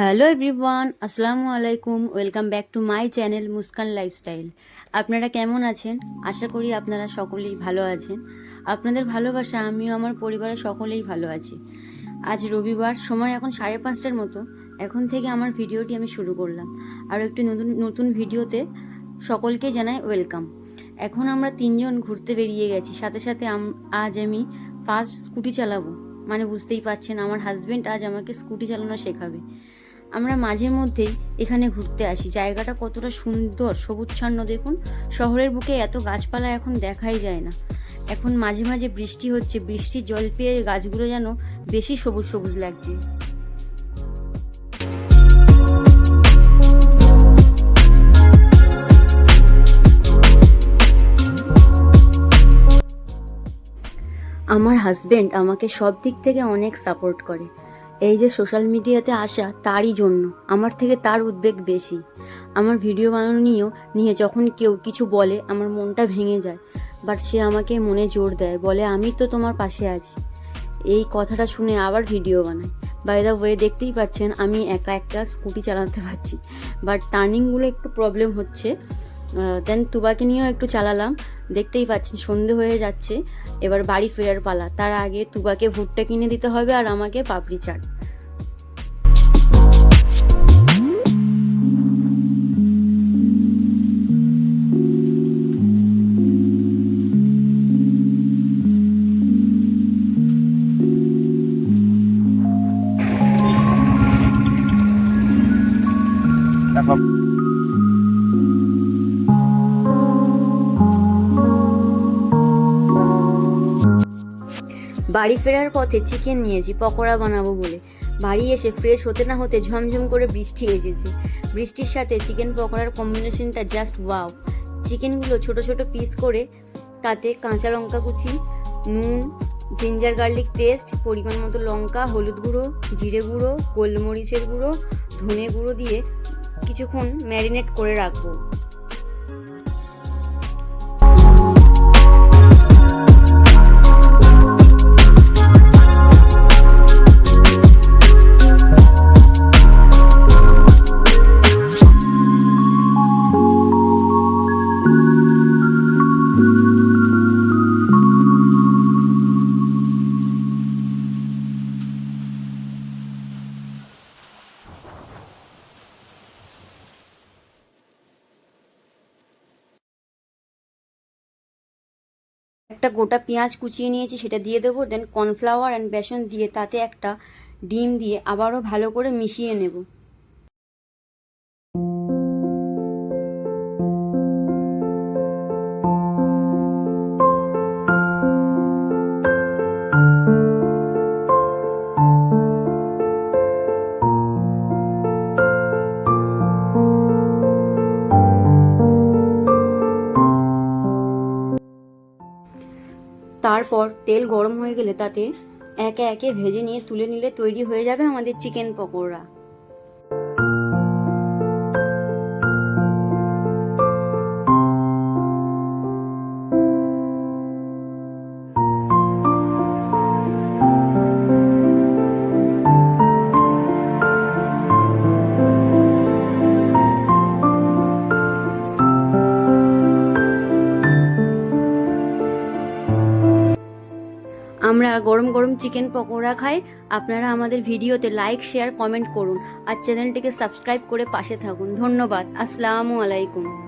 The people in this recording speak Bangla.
হ্যালো এভরিওয়ান আসসালামু আলাইকুম welcome back to my channel Muskan lifestyle আপনারা কেমন আছেন? আশা করি আপনারা সকলেই ভালো আছেন। আপনাদের ভালোবাসা, আমিও আমার পরিবারের সকলেই ভালো আছি। আজ রবিবার, সময় এখন সাড়ে পাঁচটার মতো। এখন থেকে আমার ভিডিওটি আমি শুরু করলাম। আর একটি নতুন নতুন ভিডিওতে সকলকে জানাই ওয়েলকাম এখন আমরা তিনজন ঘুরতে বেরিয়ে গেছি। সাথে সাথে আজ আমি ফার্স্ট স্কুটি চালাবো। মানে বুঝতেই পারছেন, আমার হাজব্যান্ড আজ আমাকে স্কুটি চালানো শেখাবে। আমরা মাঝে মধ্যেই এখানে ঘুরতে আসি। জায়গাটা কতটা সুন্দর, সবুজছান্ন দেখুন। শহরের বুকে এত গাছপালা এখন দেখাই যায় না। এখন মাঝে মাঝে বৃষ্টি হচ্ছে, বৃষ্টির জল পেয়ে গাছগুলো যেন বেশি সবুজ সবুজ লাগছে। আমার হাজবেন্ড আমাকে সব দিক থেকে অনেক সাপোর্ট করে। এই যে সোশ্যাল মিডিয়াতে আসা তারই জন্য, আমার থেকে তার উদ্বেগ বেশি। আমার ভিডিও বানানো নিয়েও, নিয়ে যখন কেউ কিছু বলে, আমার মনটা ভেঙে যায়। বাট সে আমাকে মনে জোর দেয়, বলে, আমি তো তোমার পাশে আছি। এই কথাটা শুনে আবার ভিডিও বানাই বাই দ্য ওয়ে দেখতেই পাচ্ছেন, আমি একা একা স্কুটি চালাতে পারছি। বাট টার্নিংগুলো একটু প্রবলেম হচ্ছে। দেন তুবাকে নিয়েও একটু চালালাম। দেখতেই পাচ্ছেন, সন্ধে হয়ে যাচ্ছে। এবার বাড়ি ফেরার পালা। তার আগে তুবাকে ভুট্টা কিনে দিতে হবে আর আমাকে পাপড়ি চাট। বাড়ি ফেরার পথে চিকেন নিয়েছি, পকোড়া বানাবো বলে। বাড়ি এসে ফ্রেশ হতে না হতে ঝমঝম করে বৃষ্টি এসেছে। বৃষ্টির সাথে চিকেন পকোড়ার কম্বিনেশনটা জাস্ট ওয়াও চিকেনগুলো ছোট ছোট পিস করে, তাতে কাঁচা লঙ্কা কুচি, নুন জিঞ্জার গার্লিক পেস্ট পরিমাণ মতো লঙ্কা, হলুদ গুঁড়ো, জিরে গুঁড়ো, গোলমরিচের গুঁড়ো, ধনে গুঁড়ো দিয়ে কিছুক্ষণ ম্যারিনেট করে রাখব। একটা গোটা পেঁয়াজ কুচিয়ে নিয়েছি, সেটা দিয়ে দেবো দেন কর্নফ্লাওয়ার অ্যান্ড বেসন দিয়ে তাতে একটা ডিম দিয়ে আবারও ভালো করে মিশিয়ে নেব। তারপর তেল গরম হয়ে গেলে তাতে একে একে ভেজে নিয়ে তুলে নিলে তৈরি হয়ে যাবে আমাদের চিকেন পকোড়া। আমরা গরম গরম চিকেন পকোড়া খাই। আপনারা আমাদের ভিডিওতে লাইক শেয়ার কমেন্ট করুন। আর চ্যানেলটিকে সাবস্ক্রাইব করে পাশে থাকুন। ধন্যবাদ। আসসালামু আলাইকুম।